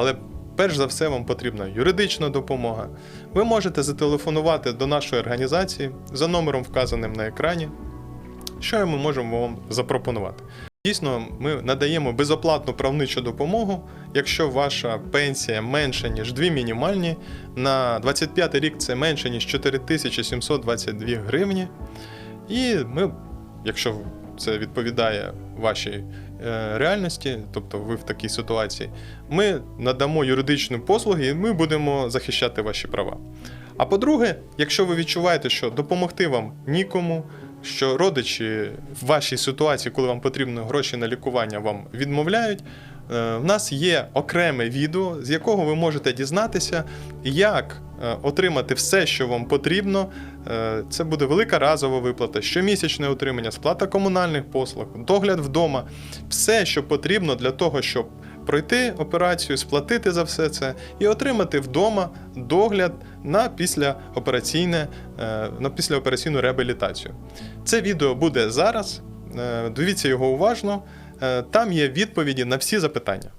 Але перш за все вам потрібна юридична допомога. Ви можете зателефонувати до нашої організації за номером, вказаним на екрані. Що ми можемо вам запропонувати? Дійсно, ми надаємо безоплатну правничу допомогу, якщо ваша пенсія менша, ніж дві мінімальні. На 25 рік це менше, ніж 4722 гривні. І ми, якщо це відповідає вашій е, реальності, тобто ви в такій ситуації, ми надамо юридичні послуги і ми будемо захищати ваші права. А по-друге, якщо ви відчуваєте, що допомогти вам нікому, що родичі в вашій ситуації, коли вам потрібні гроші на лікування, вам відмовляють. е, В нас є окреме відео, з якого ви можете дізнатися, як е, отримати все, що вам потрібно. Е, Це буде велика разова виплата, щомісячне отримання, сплата комунальних послуг, догляд вдома, все, що потрібно для того, щоб пройти операцію, сплатити за все це і отримати вдома догляд на післяопераційне, е, на післяопераційну реабілітацію. Це відео буде зараз. Е, Дивіться його уважно. Е, Там є відповіді на всі запитання.